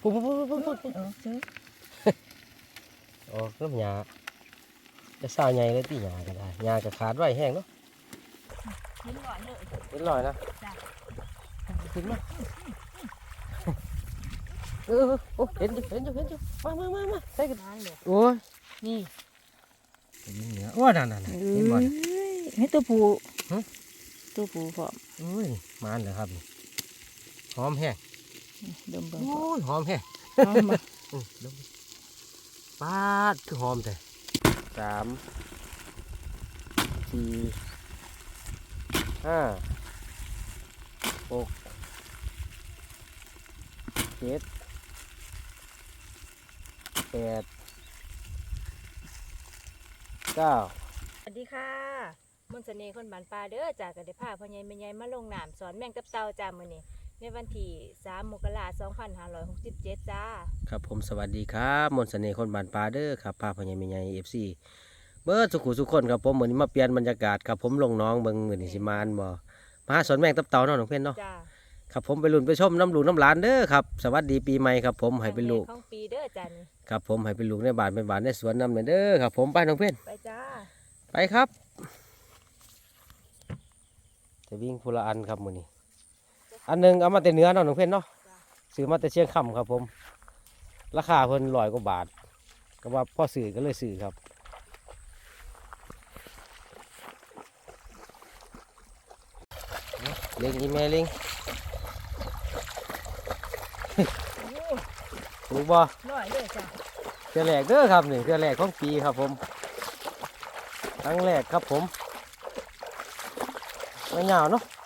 ปุ๊บปุ๊บปุ๊บปุ๊บปุ๊บเออซื้อออกน้ำยาจะสาวใหญ่เลยที่ยาก็ได้หยาก็ขาดไว้แห้งเนาะเห็นก่อนเลยเรียบร้อยนะขึ้นมาเออโอ้เห็นอยู่เห็นอยู่เห็นอยู่มามามามาใส่กันนั่นเลยโอ้ยนี่ยิงเหนือโอ้นั่นนั่นนั่นเห็นบ่น่ะให้ตัวผูฮะตัวผูพร้อมโอ้ยมาเลยครับหอมแห้ง ดมเบิ่งโอ้ยหอมแห้งเอามาอืมดมปาดคือหอมแต่สามสี่ห้าหกเจ็ดแปดเก้าสวัสดีค่ะมนต์เสน่ห์คนบ้านป่าเด้อจากกระเดพาพ่อใหญ่แม่ใหญ่มาลงน้ำสอนแมงตับเต่าจ้ามื้อนี้ ในวันที่3มกราคม2567 จ้า ครับผมสวัสดีครับมนต์เสน่ห์คนบานปลาเด้อครับพาพญามีใหญ่เอฟซีเบิร์ดสุขุสุขคนครับผมเหมือนมาเปลี่ยนบรรยากาศครับผมลงน้องเบิ่งเหมือนสิมานบ่มาหาสวนแมงตับเต่าเนาะน้องเพื่อนเนาะจ้าครับผมไปลุ่นไปชมน้ำลูกน้ำหลานเด้อครับสวัสดีปีใหม่ครับผมให้เป็นลูกครั้งแรของปีเด้อจ้านี่ครับผมให้เป็นลูกในบ้านเป็นบ้านในสวนน้ำเนี่ยเด้อครับผมไปน้องเพื่อนไปจ้าไปครับ จะวิ่งพูละอันครับมือนี้ อันหนึงเอามาแต่เนื้อเนาะน้องเพื่อนเนาะซื้อมาแต่เชียงคำครับผม ราคาเพิ่นร้อยกว่าบาท ก็ว่าพ่อสื่อก็เลยสื่อครับเล็งอีแม่เล็งถูกบ่ร้อยเลยจ้าเทือแรกเด้อครับนี่เทือแรกของปีครับผมครั้งแรกครับผมไม่ยาวเนาะแม่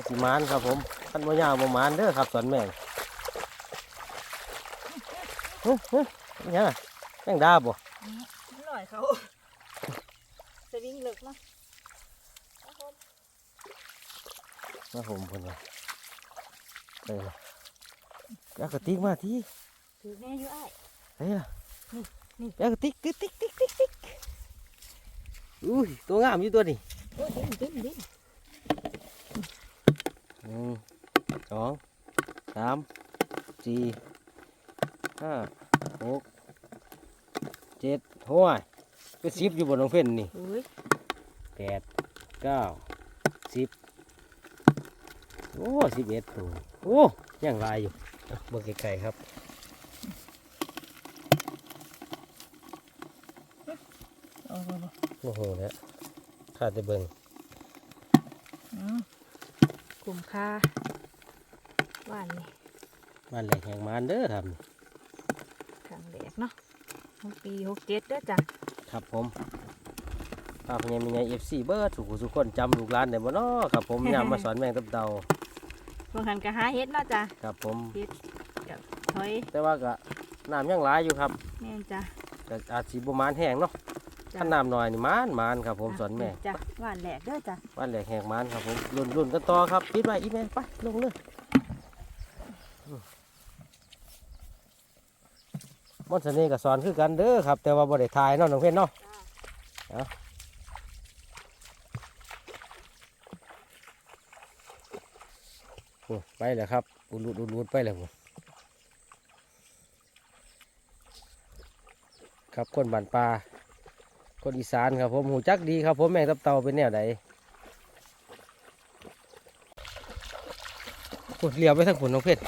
จ้าสีมานครับผมท่านไม่ยาวบ่มานเด้อครับสวนแมงเฮ้ยเฮ้ยยังไงแมงดาบ่ร้อยเขาจะวิ่งเลิกเนาะมาผมคนละเออเอากระติกมาทีถือแม่อยู่อ้เฮ้ยล่ะนี่นี่เอากระติกติ๊กติ๊กติ๊กติ๊กติ๊กอุ้ยตัวงามอยู่ตัวนี้ โอ้ยดิ้นดิ้นดิ้น หนึ่งสองสามสี่ห้าหกเจ็ดห้วยเป็นสิบอยู่บนน้องเฟ้นนี่อุ้ยแปดเก้าสิบโอ้สิบเอ็ดตัวโอ้ยังหลายอยู่เอาเบิ่งไกลๆครับโอ้โหโอ้โหเนี่ยข้าจะเบิ่ง อืมกลุ่มค่าว่านนี่บ้านแหลกแห่งมานเด้อครับครั้งแรกเนาะหกปีหกเจ็ดเด้อจ้ะครับผมภาพยังมีไงเอฟซีเบิร์ดสุขุสุขคนจำลูกหลานได้บ่เนาะครับผมยามมาสอนแมงตับเตาบางคันก็หาเฮ็ดเนาะจ้ะครับผม เฮ็ดกับถอยแต่ว่าก็น้ำยังหลายอยู่ครับแม่นจ้ะก็อาจสิบ่มานแห้งเนาะ จ้ะถ้าน้ำน้อยนี่มานมานครับผมสอนแม่จ้ะว่านแหลกเด้อจ้ะบ้านแหลกแหกมานครับผมรุ่นรุ่นกันต่อครับปิดไว้อีแม่ไปลงเลยอืมมอนต์เสน่ห์กับสอนคือกันเด้อครับ แต่ว่าบ่ได้ทายเนาะน้องเพ่นเนาะเอาโอ้ไปแล้วครับอุดอุดอุดอุดไปแล้วผม ครับคนบ้านปลา คนอีสานครับผมหูจักดีครับผมแมงตับเต่าเป็นแนวใดโอ้ยเลี้ยวไปทางผลน้องเพชร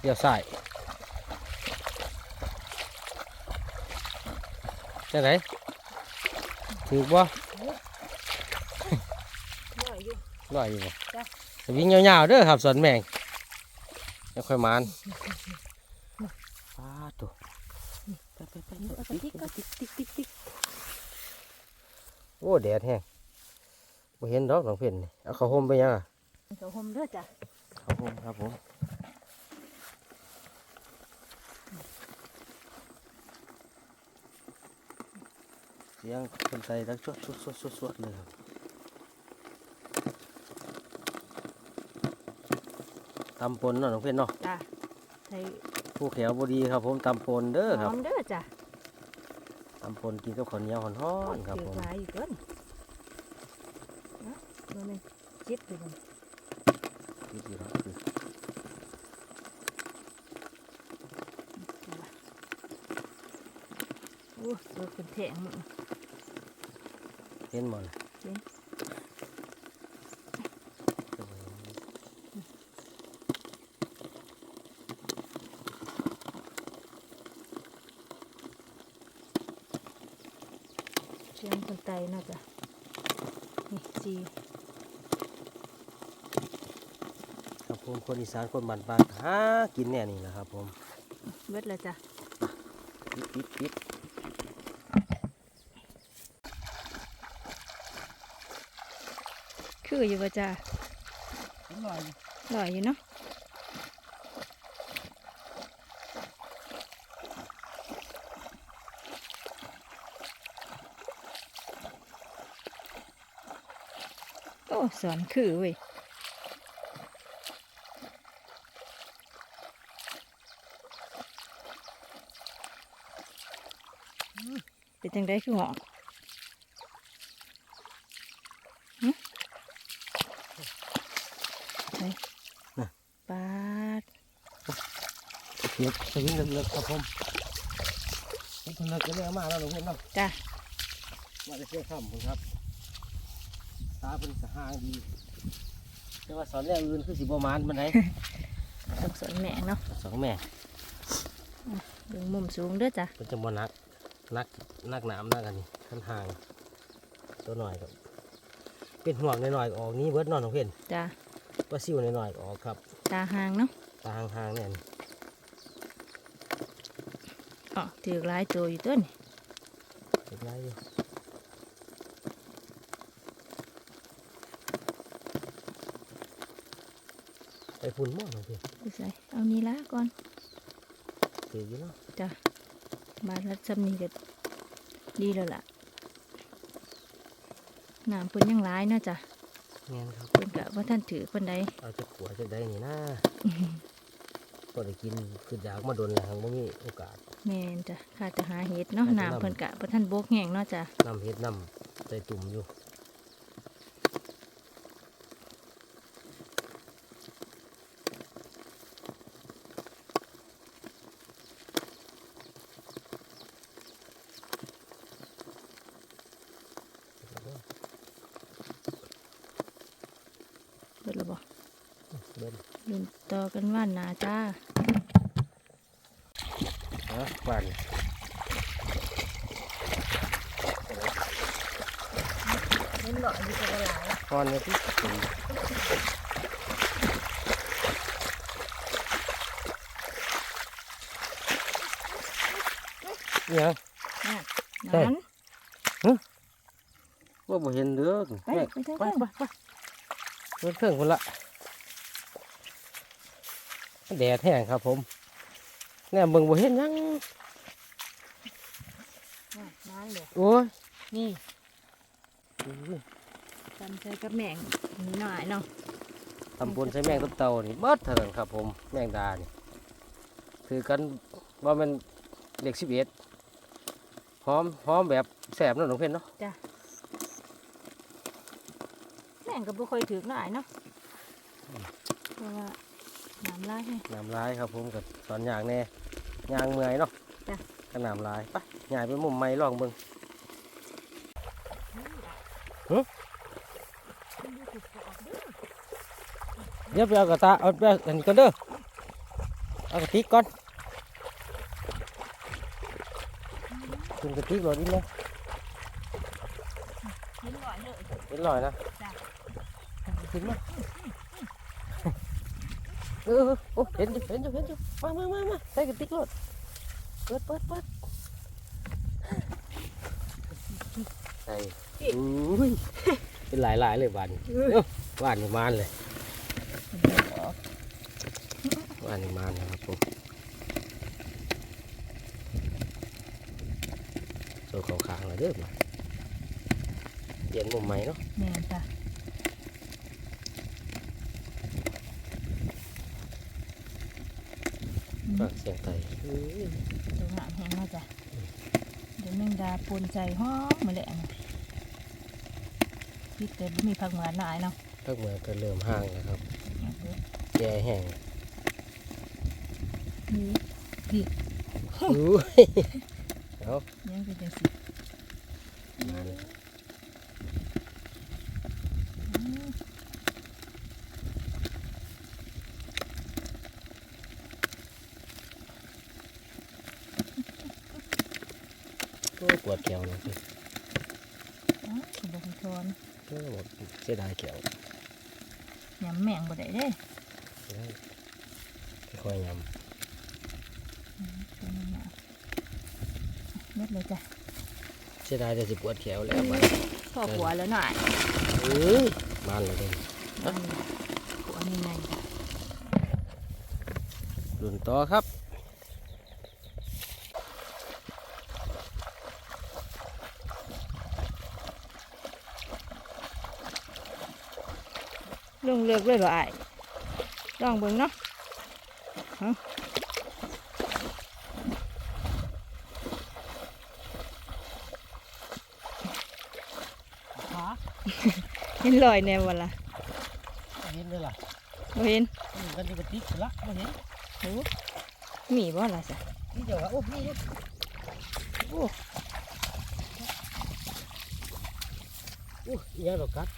เลี้ยวซ้ายจังไหนถือบ่ร้อยอยู่ลอยอยู่บ่จ้ะจะวิ่งยาวๆเด้อครับสวนแมงแล้วค่อยมานป้าตัว ไปไปไปเอาไปติ๊กเอาติ๊กติ๊กติ๊กติ๊ก โอ้แดดแห้งบ่เห็นดอกน้องเพชรนี่เอาเข้าห่มไปยังอะเขาห่มเด้อจ้ะเข้าห่มครับผมเสียงคนใส่ดังชวดชวดชวดชวดชวดเลยครับตำปนเนาะน้องเพชรเนาะจ้ะใส่ผู้แขวบดีครับผมตำปนเด้อหครัอบมเด้อจ้ะ ตำพนกินกับขอาเนียวหอนครับผมหลายอยู่ต้นนะมันจิตอยู่มชิตอยู่ครับคือโอ้เป็นแทงงเห็นมั้ยเห็น ชียงคนไตน่าจะนี่จีครับผมคนอีสานคนบ้านปลาหากินแน่นี่แหละครับผมเบิดแล้วจ้ะปิดปิดปิดคืออยู่ป่ะจ้ะอร่อยอร่อยอยู่เนาะ สอนคือเว้ยเป็นจังได้คือหอกหึใช่ปาดเก็บสวิงเลิกๆครับผมเก็บคนเลิกก็เลยเอามาแล้วหลวงเพื่อนเนาะจ้ะมาได้เชื่อคำผมครับ ตาเป็นสหางดีแต่ว่าสอนแรกอื่นคือสิบประมาณมันไหนต้องสอนแมงเนาะสองแม่ดึงมุมสูงเด้อจ้ะมันจะบ่นักนักนักหนามนักอันนี้ขั้นห่างตัวหน่อยครับเป็นห่วงหน่อยๆก็ออกนี้เบิดนอนของเพื่อนจ้ะว่าซิวหน่อยๆก็ออกครับ ตาหางเนาะตาห่างๆเนี่ยนี่อ๋อถือหลายตัวอยู่ต้นเห็นไรอยู่ ไปฝุ่นหม้อของเพื่อนดูใส่เอานี้ละก่อนถืออยู่เนาะจ้ะบาทละจำนี้ก็ดีแล้วล่ะน้ำเพิ่นยังหลายเนาะจ้ะเงี้ยครับเพิ่นกะว่าท่านถือคนใดเอาจะขวจะได้นี่นะก็ได้กินคืออยากมาโดนแล้วไม่มีโอกาสแม่นจ้ะข้าจะหาเห็ดเนาะข้าจะนำน้ำเพิ่นกะว่าท่านโบกแห้งเนาะจ้ะนำเฮ็ดนำใส่ตุ่มอยู่ เบิดและบ่ เบิ้ล ลืมต่อกันว่านหนาจ้า นะบ้าน เล่นหล่ออยู่ตัวหลาย ก้อนเนี่ยที่ตุ่มเนี่ยง ได้ นั้นว่าบ่เห็นเด้อไปแม่ไปเถอะไปไปไปเพิ่นเครื่องคนละแดดแห้งครับผมแน่เบิ่งบ่เห็นหยังน้านเลยโอ้ยนี่อุ้ยจำใจกับแมงนิดหน่อยเนาะตำบลใช้แมงตับเต่านี่เบิดเท่านั้นครับผม แมงดานี่ถือกันว่ามันเด็กสิบเอ็ด หอมหอมแบบแสบเนาะน้องเพ่นเนาะแมงก็บ่ค่อยถือหน่อยเนาะเพราะว่าน้ำลายให้ น้ำลายครับผมกับสอนอย่างแน่ยางเมื่อยเนาะจ้ะ ก็น้ำลายไปย่ายไปมุมไม้ลองเบิ่งเดี๋ยวไปเอากระตาเอาไปอันนี้ก่อนเด้อเอากระติกก่อน ถึงกระติกหลอดนิดนะนิดหน่อยเลยเป็นลอยนะจ้ะขึ้นมาเออเออโอ้เห็นอยู่เห็นอยู่เห็นอยู่มามามามาใส่กระติกรถเปิดเปิดเปิดใส่อุ้ยเป็นหลายหลายๆเลยบานนี้เอ้าบานนี่มานเลยบานนี่มานนะครับผมโซ่เขาขางเลยเด้อมาเปลี่ยนมุมใหม่เนาะแม่นจ้ะฟังเสียงไก่ตัวงามแห้งเนาะจ้ะเดี๋ยวแมงดาปนใจหอมมาแหละนะพี่เต็มมีผักหวานหลายเนาะถ้าเมื่อก็เริ่มห่างแล้วครับแก่แห้งนี่อุ้ยเอายังเป็นจังสิ มาเลยอืมโอ้ปวดแขวเนาะเพิ่นอ๋อสิบ่ให้ทอนโอ้บอกเสียดายแขวยำแมงบ่ได้เด้ได้ค่อยๆยตัวนี้น่ะเม็ดเลยจ้ะำเสียดายแต่สิปวดแขวแล้วมันพอหัวแล้วหน่อยเอ้ยมันเลยเด้หัวนี่ไงจ้ะรุ่นต่อครับลงเลือกเลยเหรออ้ายลองเบิ่งเนาะฮะ เห็นรอยแนววะล่ะเห็นเลยล่ะบ่เห็นกันอยู่กับติ๊กละบ่เห็นโอ้มีบ่ล่ะจ้ะนี่เดี๋ยวโอ้นี่โอ้โอ้ยาดอกกัด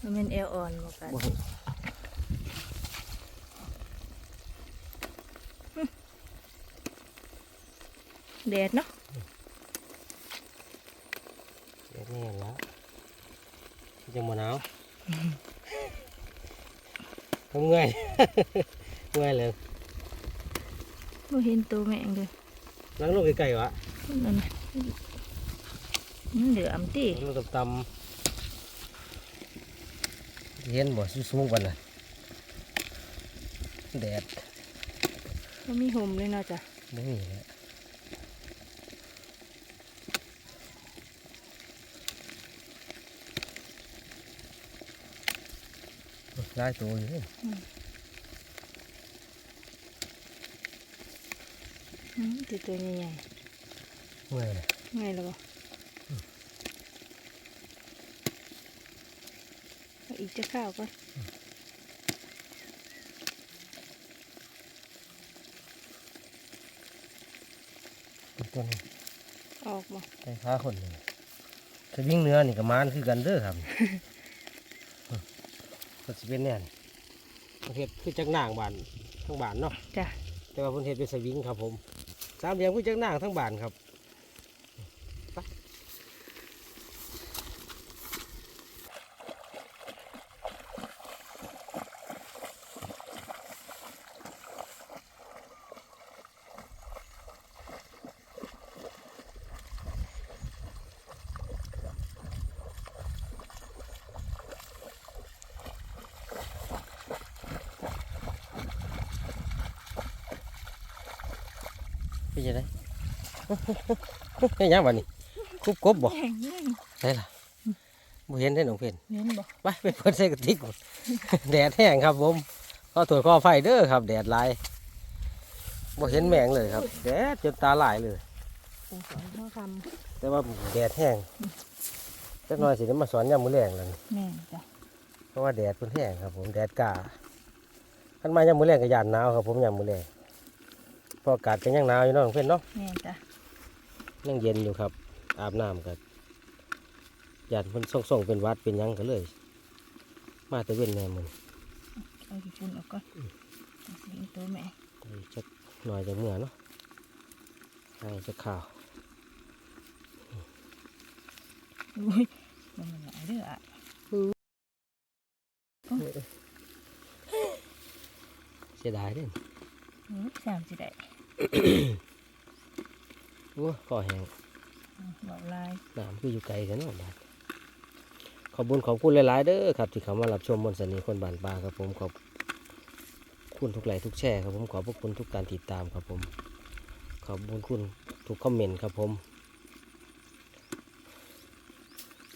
มันเป็นเอลออนบ่กันบ่เห็นแดดเนาะ เดี๋ยวนี่เห็นแล้วจะมาหนาว ทำไงเมื่อยเลยบ่เห็นตัวแมงเลยนั่งลงไกลๆวะนั่นน่ะมันเหลือมติลงต่ำๆเห็นบ่สูงๆปานน่ะแดดบ่มีห่มเลยเนาะจ้ะไม่มีแล้ว ไล่ตัวอยู่นี่อืมติดตัวใหญ่เมื่อยเลยๆไงล่ะบ่เอาอีกจะข้าวก่อนตัวนี้ออกบ่ใส่ขาคนนี่สวิ่งเนื้อนี่กับมานคือกันเด้อครับ ก็สิเป็นแน่นประเทศคือจักนางบานทั้งบานเนาะจ้ะแต่ว่าประเทศเป็นสวิงครับผม สามเหลี่ยมคือจักนางทั้งบานครับ เฮ้ยยังวันนี้คุบกบบ่แห้งแห้งใช่ล่ะบ่เห็นได้หนองเพนเห็นบ่ไปไปเปิดใส่กระติกก่อนแดดแห้งครับผมก็ถวยข้อไฟเด้อครับ แดดหลายบ่เห็นแมงเลยครับ แดดจนตาลายเลยต้องสอนพ่อคแต่ว่าแดดแห้งจักหน่อยสิได้มาสอนยามมื้อแรงแล้วนี่ำแม่นจ้ะเพราะว่าแดดเพิ่นแห้งครับ ผมแดดกล้าคันมายามมื้อแรงก็ยานหนาวครับ ผมยามมื้อแรงเพราะอากาศก็ยังหนาวอยู่เนาะน้องเพิ่นเนาะแม่นจ้ะ ยังเย็นอยู่ครับ อาบน้ำกับยานเพิ่นส่งๆเป็นหวัดเป็นหยังก็เลย มาแต่เว้นแน่มื้อเอาญี่ปุ่นออกก่อนเอาสิงตัวแม่นี้จักหน่อยจะเมื่อเนาะให้จะข่าวอุ้ยมันมันหลายเด้ออะเสียดายเด้อโอ้ยสามสิได้ โอ้ก็แห้งอืมบอกลายน้ำคืออยู่ไกลกันเนาะบาดขอบคุญขอบคุณหลายๆเด้อครับ ที่เข้ามารับชมบนสนีคนบานปลาครับผมขอบคุณทุกไลค์ทุกแชร์ครับผมขอบพระคุณทุกการติดตามครับผม ขอบคุณคุณทุกคอมเมนต์ครับผม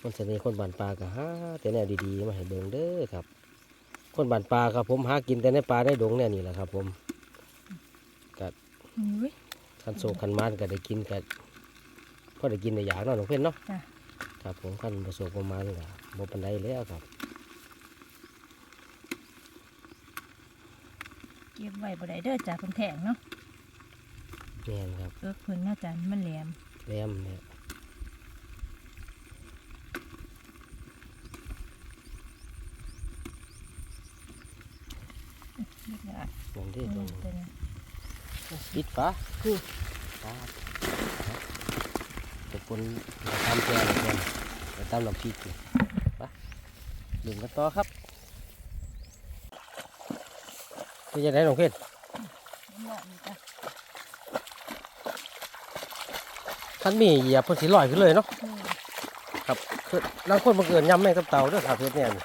คนสนีคนบานปลาก็หาแต่แนวดีๆมาให้เบิ่งเด้อครับ คนบานปลาครับผมหากินแต่ในปลาได้ดงแน่นี่แหละครับ ผมอุ้ย คันโซคันมานก็ได้กินกันพอได้กินได้อยากเนาะน้องเพื่อนเนาะจ้ะ ครับผมคันประสบประมาณก็บ่ปันไดแล้วครับ เก็บไว้บ่ได้เด้อจ้ะเพิ่นแทงเนาะแม่นครับเอิกเพิ่นน่าจะมันแหลมแหลมเนี่ยเรียบร้อยนั่นที่อืตรมงตัวนี้ ปิดฝาคือฝาจะปนจะทำแกงเลยเนี่ยจะตำน้ำพริกเลยไปดื่มกันต่อครับเป็นยังไงน้องเพชรมันเหมาะนี่จ้ะท่านมีเหยียบเพิ่นสิลอยขึ้นเลยเนาะอืมครับคือลางคนบังเอิญยำแม่งกับเต่าเด้วยครับเพชรเนี่ยนี่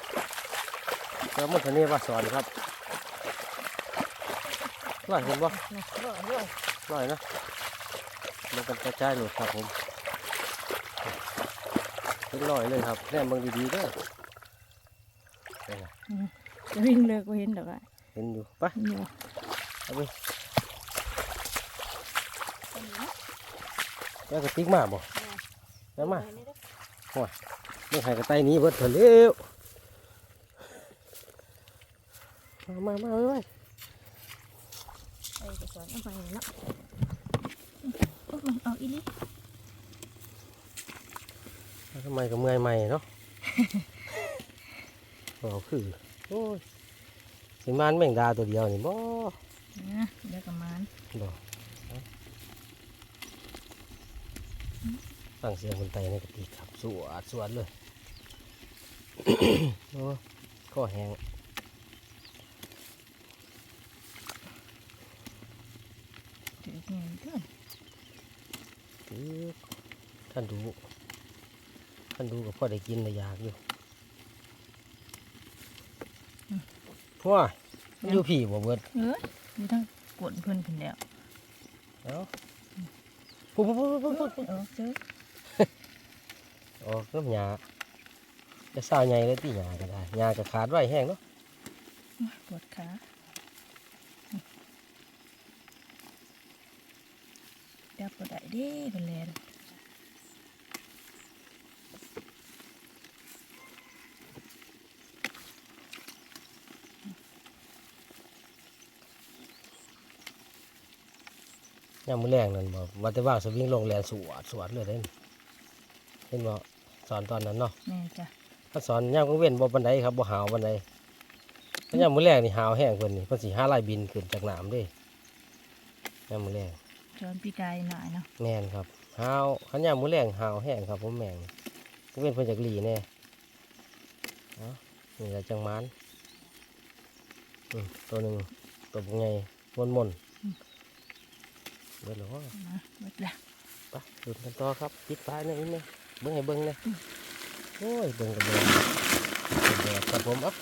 แล้วมันจะนี่ว่าสอนครับ ลอยเห็นบ่นะร่อยร่อยลอยเนาะมันกันกระจายหลุดครับผมเป็นลอยเลยครับแน่มึงดีๆเด้อนี่นะจะวิ่งเลิกก็เห็นดอกอะเห็นอยู่ปะเนี่ยเอาไปแล้วก็ติ๊กมาบ่แล้วมาไม่ให้กระไตหนี้เบิดเถอะเร็วมามามาไว้ไอ้กระสอนเอาไปเนาะโอ้ยเอาอีนี่ทำไมกับเมื่อยใหม่เนาะเอาคือโอ้ยสิมานแมงดาตัวเดียวนี่บ่นะเดี๋ยวกับมันบ่ฟังเสียงคนไตในกระติกครับสวดสวดเลย โอ้ข้อแห้ง ถือเงินเกิน ตึ๊ก ท่านดู ท่านดูกับพ่อได้กินได้อยากอยู่ว้ามันอยู่ผีบ่เบิดเอ้ยมีทั้งกวนเพิ่นขึ้นแล้วเอ้าปุ๊บปุ๊บปุ๊บปุ๊บปุ๊บเออเจ้อออกน้ำยาจะสาวใหญ่เลยที่ยาก็ได้ยาก็ขาดไว้แห้งเนาะปวดขา ดับบ่ได้เด้เป็นแลนยามมื้อแรงนั่นบอกว่าแต่ว่างสวิงลงแลนสวดสวดเลยเด้นเห็นบ่สอนตอนนั้นเนาะแม่จ้ะถ้าสอนยามกลางเว้นบ่ปานใดครับบ่หาวปานใดถ้ายามมื้อแรงนี่หาวแห้งเพิ่นนี่เพิ่นสิหาลายบินขึ้นจากน้ำเด้ยามมื้อแรง จอนปีกายหน่อยเนาะแม่นครับหาวคันยามมื้อแรงหาวแห้งครับผมแม่งกลางเว้นเพิ่นจักหลีแน่เอ้านี่ละจังหมานอืมตัวหนึงตัวบ่ใหญ่มนๆเบิดแล้วว่านะหมดละไปดูกันต่อครับปิดฟ้าเนี่ยนี่เนี่ยเบิ้งให้เบิ้งเนี่ยโอ้ยเบิ้งกับเบิ้งเป็นแดดครับผมเอะ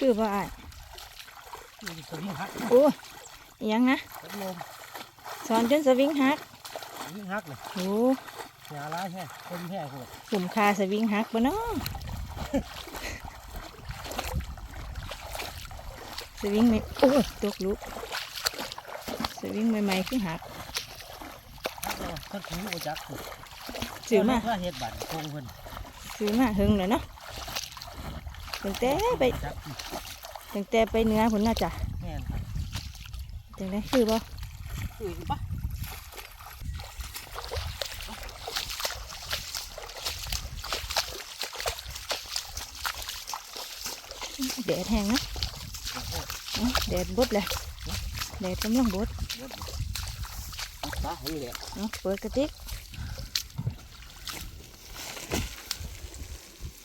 คือว่าอ้ายสวิงฮักโอ้ยอิหยังนะพัดลมสอนจนสวิงหักสวิงฮักเลยโอ้ยาร้ายแห้คนแห้โหดกลุ่มคาสวิงหักบ่เนาะสวิงไม่โอ้ยตกลุกสวิงใหม่ๆคือหักฮักเลยท่านถือโอจักซื้อมาว่าเฮ็ดบัตรโกงเพิ่นซื้อมาหึงเลยเนาะ ตั้งแต่ไปจักตั้งแต่ไปเหนื้อผลน่าจะแม่นครับจังได้คือบ่คือปะแดดแห้งนะเอาแดดบดเลยแดดกำลังบดตาเห็นแหละเอาเปิดกระติก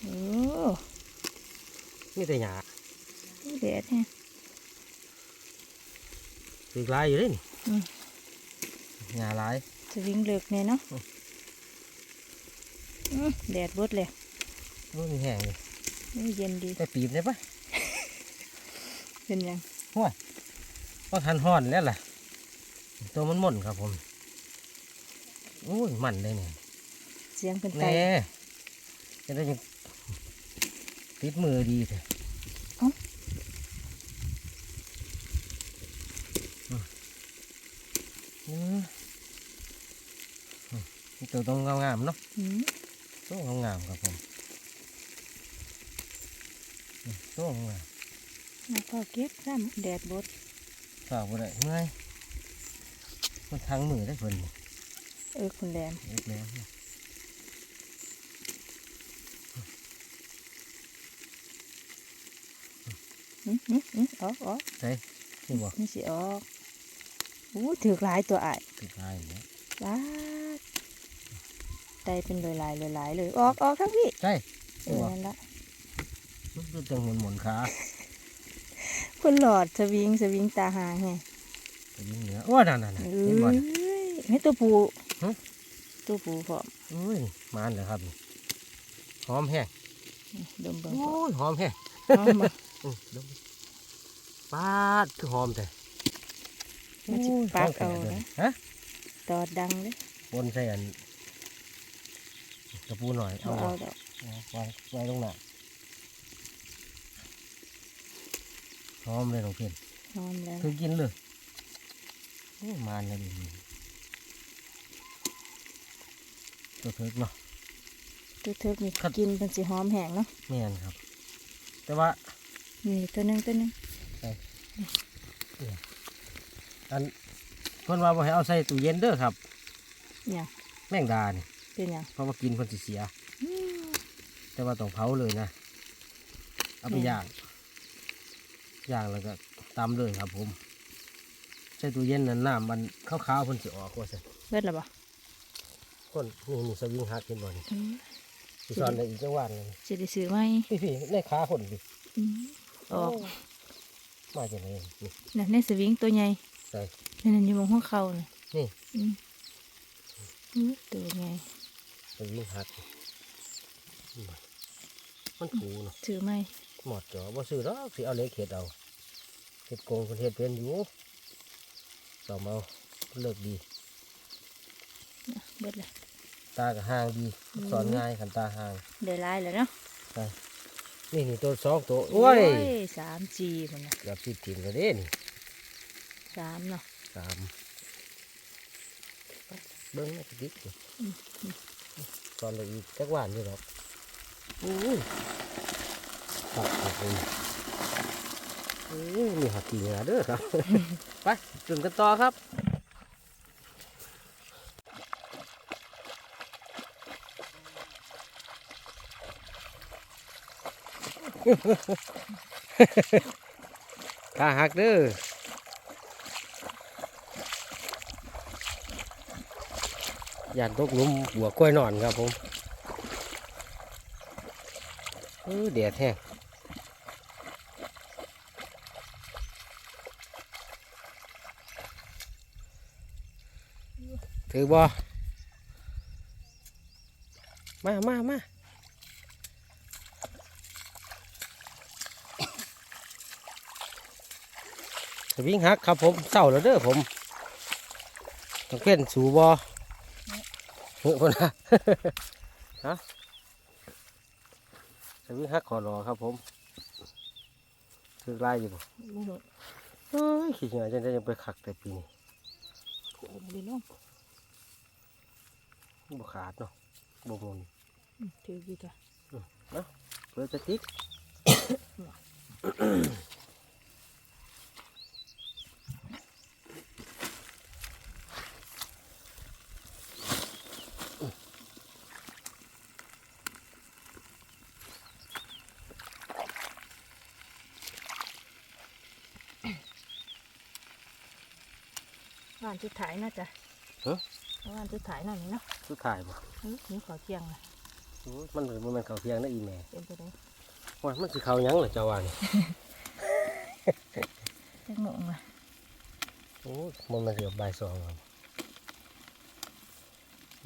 โอ้ นี่แต่หยาแดดแห้งตีกลายอยู่เด้นี่อืมหยาหลายสวิงเลิกแน่เนาะอืมอืมแดดบดเลยมันมีแห้งเลยนี่เย็นดีแต่ปีบได้ปะเป็นยังก็ทันห่อนแล้วล่ะ ตัวมันหม่นครับผมโอ้ยมันเลยเนี่ยเสียงเป็นไตแน่จะได้ยัง ติดมือดีเถอะอืมอืมนี่ตัวต้องงามๆเนาะอืมตัวงามๆครับผมนี่ตัวงามแล้วก็เก็บซ้ำแดดบดฝากบ่ได้เมื่อยมันทางมือได้เพิ่นนี่เออคุณแดนเอ็ดแล้วนี่อืม อืมอืมออกออกใช่นี่บ่นี่สิออกอู้ถือหลายตัวไอ้ายคือท้ายเนี่ยลาดไตเป็นลอยลายลอยลายเลยออกออกทั้งพี่ใช่เอนี่อนั่นละมันจังหมุนหมุนขาคนหลอดสวิงสวิงตาหางไงไปยิงเหนือโอ้นั่นๆๆเอ้เห็นบ่ยน่ะให้ตัวปูตัวปูพร้อมอุ้ยมานเหรอครับหอมแห้งดมเบิ่งโอ้ยหอมแห้งเอามาอื้อดม ปาดคือหอมแต่มันสิโอ้ยปากหมเอาแท้นะฮะตอดดังเลยบนใส่อันกระปูหน่อย เอาเอาเอาบ่ดอกเอาวางไว้ตรงหน้าหอมเลยน้องเพื่อนหอมแล้วคือกินเลยโอ้มานเลยดิตัวเพิกเนาะตัวเทิกนี่ครับกินเป็นสีหอมแห้งเนาะแม่นครับ แต่ว่า นี่ตัวหนึงตัวหนึงอันเพิ่นว่าบ่ให้เอาใส่ตู้เย็นเด้อครับเนี่ยแมงดานี่เป็นหยังเพราะว่ากินเพิ่นสิเสียอืมแต่ว่าต้องเผาเลยนะเอาไปอืมย่างย่างแล้วก็ตำเลยครับ ผม ใส่ตู้เย็นนั้นน้ำมันขาวๆเพิ่นสิออกว่าซั่นเบิดแล้วบ่คนนี่นี่สวิงหักเห็นบ่นี่อืมสิสอนได้อีกจังหวัดหนึงสิได้ซื้อไหมพี่พี่ในขาคนพี่ อืมออกมาจากไหนนี่น่ะในสวิงตัวใหญ่ใส่นั่นนะอยู่บนหัวเข่าน่ะนี่อืมอืมตัวใหญ่สวิงหักนี่มันถูเนาะซื้อไหมหมดจ่อบ่ซื้อดอกสิเอาเหล็กเฮ็ดเอาเฮ็ดกงเพิ่นเฮ็ดเป็นอยู่สอมเอาเลิกดีน่ะเบิดเลยตาก็ห่างดีอืมสอนง่ายขันตาห่างได้หลายแล้วเนาะ นี่นี่ตัวสองตัวโอ้ยสามจีมันนะเกือบสิบทีมก็เด้นี่สามเนาะสามเบิ้งนะติ๊กนี่อืมอืมตอนเลยอีกจักหวานอยู่หรอกอู้ยครับขอบคุณโอ้ยมีหักกี่เหงาเด้อครับ ไปจุ่มกันต่อครับ ขาหักเด้ออยากตกลุมหัวกล้วยนอนครับผมเออแดดแห้งถือบ่มามามา สวิงหักครับผมเศร้าแล้วเด้อผมต้องเพ่นสูบอเฮ้ยคนนะฮะสวิงหักขอรอครับผมถือไล่อยู่บ่ลูกเฮ้ยขี้เหงื่อจะได้ยังไปขักแต่ปีนี้โอ้ดีลงบ่ขาดเนาะบ่มุนอืมถือกี่ตัวเพื่อจะติ๊ก ว่านสุดท้ายน่าจะฮะว่านสุดท้ายนั่นนี่เนาะสุดท้ายบ่เฮ้ยนี่ขอเที่ยงนะโอ้ยมันเหมือนมันเขาเพียงนะอีแม่เป็นตัวไหนว่ามันสิเขาหยังเหรอเจ้าว่านี่จังหมงนะโอ้ยมันมาเกือบบ่ายสองแล้ว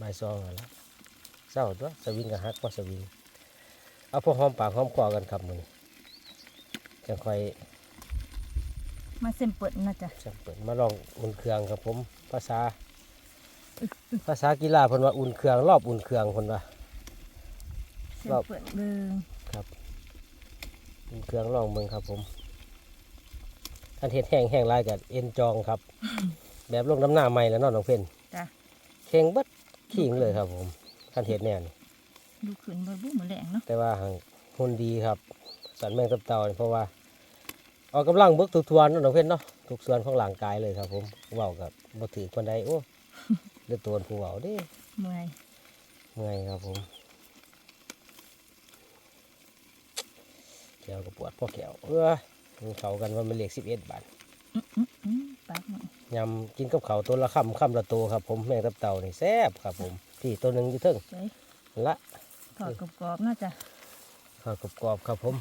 บ่ายสองแล้วเศร้าตัวสวิงกับฮักว่าสวิงเอาพวกหอมปากหอมคอกันครับมื้อนี้จังค่อย มาเส้นเปิดน่าจะจังเปิดมาลองอุ่นเครื่องครับผม ภาษา ภาษากีฬาเพิ่นว่าอุ่นเครื่องรอบอุ่นเครื่องเพิ่นว่า เส้นรอบเปิดเบิ่งอุ่นเครื่องลองเบิ่งครับ ผมอันเฮ็ดแห้งแห้งลายกับเอ็นจองครับ แบบลงน้ำหน้าใหม่แล้วเนาะน้องเพิ่นจ้ะเข่งเบิดขิงเลยครับ ผมคันเห็ดแน่นี่ดูขึ้นบ่บุ้มอแรงเนาะแต่ว่าหังหุ่นดีครับ สันแมงตับเต่านี่เพราะว่า ออกกำลังเบิกทุกทวนเนาะน้องเพื่อนเนาะทุกส่วนของร่างกายเลยครับ ผมเว้ากับบ่ถือคนใดโอ้เดือดตัวผู้เว้าเดิเมื่อยเมื่อยครับผมแขวก็ปวดพอแขวเออมันเขากันว่ามันเลขสิบเอ็ดบาทอื้ออื้ออื้อปากหน่อยยำกินกับเขาวตัวละคำคำละตัวครับ ผมแมงตับเต่านี่แซ่บครับ ผมพี่ตัวหนึ่งอยู่เทึ่งใส่ละทอดกรอบๆเนาะจ้ะข้าวกรอบๆครับผม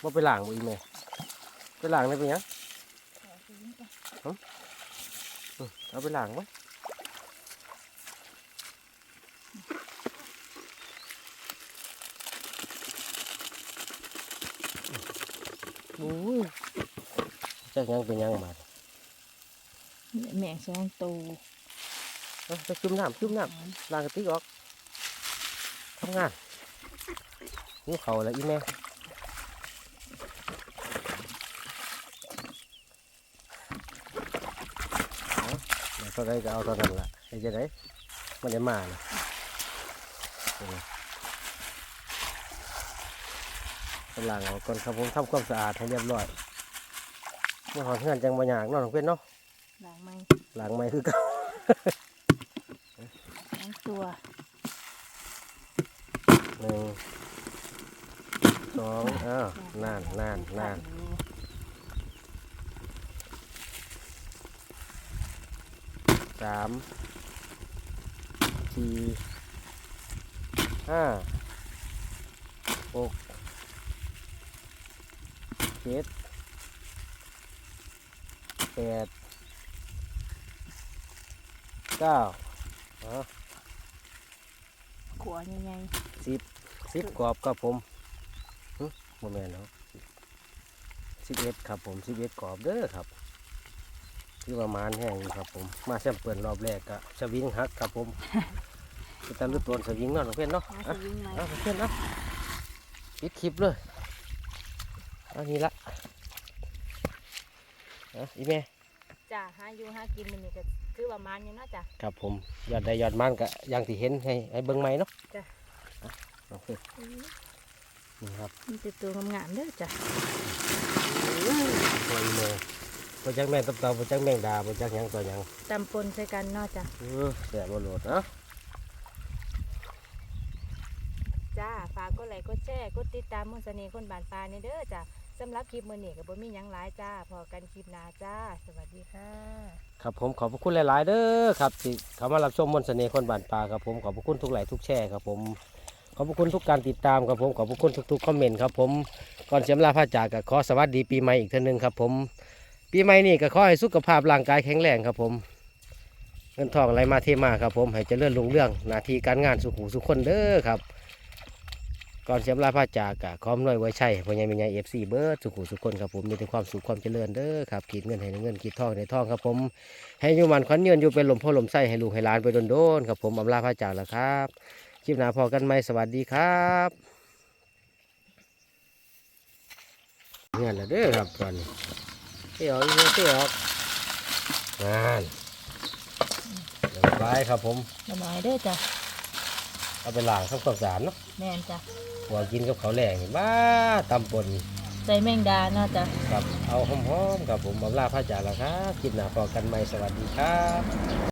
เดี๋ยวจ้ะว่าไปล้างบ่อีแม่ไปล้างได้ปะยังขอซื้อนี่จ้ะอืมเอาไปล้างไว้โอ้ยจักยังเป็นยังมาแม่งสองตัวเอาจะจุ่มน้ำจุ่มน้ำล้างกระติกออกทำงานนี่เขาแล้วอีแม่เอา เดี๋ยวตัวใดก็เอาตัวนั้นละไอ้จะได้มันจะมาเลยกำลังเอาก่อนครับผมทำความสะอาดให้เรียบร้อยเมื่อหอนเพื่อนจังบางอย่างนาะน้องเพื่อนเนาะหล้างมันหลังไม้คือเก่าสองตัวหนึ่งสองอ้าวนั่นนั่นนั่น สามสี่ห้าหกเจ็ดแปดเก้าอ๋อขวใหญ่สิบสิบกรอบครับผมหึโมเมนเนาะสิบเอ็ดครับผมสิบเอ็ดกรอบเด้อครับ ที่ประมาณแห้งอยู่ครับผม มาแซมเปิดรอบแรกกะสวิงฮักครับผมเป็นตาลุตัวสวิงเนาะน้องเพื่อนเนาะๆหาอะซื้อใหม่เอาน้องเพื่อนเนาะปิดคลิปเลยเอานี่ละเอาอีแม่จ้ะหาอยู่หากินมันนี่ก็คือประมาณนี้เนาะจ้ะ ครับผมยอดใดยอดมันกะอย่างที่เห็นให้ให้เบิ้งไหมเนาะจ้ะ อะโอเคนี่ครับมีแต่ตัวงามๆเด้อจ้ะตัวอีเมล บจักแมงตับเต่าบจักแมงดาบจักหยังตัวหยังตำปนใส่กันเนาะจ้ะ เออเสียบโหลดเนาะจ้า ฝากกดไลค์กดแชร์กดติดตามมนต์เสน่ห์คนบานปลาเนี่ยเด้อจ้ะสำหรับคลิปมื้อนี้ก็บ่มีหยังหลายจ้า พอกันคลิปหน้าจ้า สวัสดีค่ะ ครับผมขอบพระคุณหลายๆเด้อครับที่เขามารับชมมนต์เสน่ห์คนบานปลาครับผมขอบพระคุณทุกไลค์ทุกแชร์ครับผมขอบพระคุณทุกการติดตามครับผมขอบพระคุณทุกๆคอมเมนต์ครับผมก่อนเสียมลาพระจากก็ขอสวัสดีปีใหม่อีกเท่านึงครับผม ปีใหม่นี่ก็ขอให้สุขภาพร่างกายแข็งแรงครับผม เงินทองไหลมาเทมาครับผม ให้เจริญรุ่งเรื่องหน้าที่การงานสุขุสุขคนเด้อครับ ก่อนเสียมลาพระจากกะขอมน้อยไว้ใช่พญ่แม่ใหญ่เอฟซีเบิร์ดสุขุสุขคนครับผมมีแต่ความสุขความเจริญเด้อครับขีดเงินให้เงินขีดทองในทองครับผม ให้อยู่มันขวัญเยือนอยู่เป็นลมพ่อลมไส้ให้ลูกให้หลานไปโดนๆครับผมอำลาพระจากแล้วครับคลิปหน้าพอกันไหมสวัสดีครับเงินละเด้อครับตอนนี้ เที่ยวอีกเที่ยวออกงานเรียบร้อยครับผมสบายเด้อจ้ะเอาไปล้างทำความสะอาดเนาะแม่นจ้ะหัวกินกับข้าวแรงนี่บ้าตำปนใส่แมงดาเนาะจ้ะ ครับ เอาหอมๆครับผมอำลาพระจากแล้วครับคลิปหน้าพอกันไหมสวัสดีครับ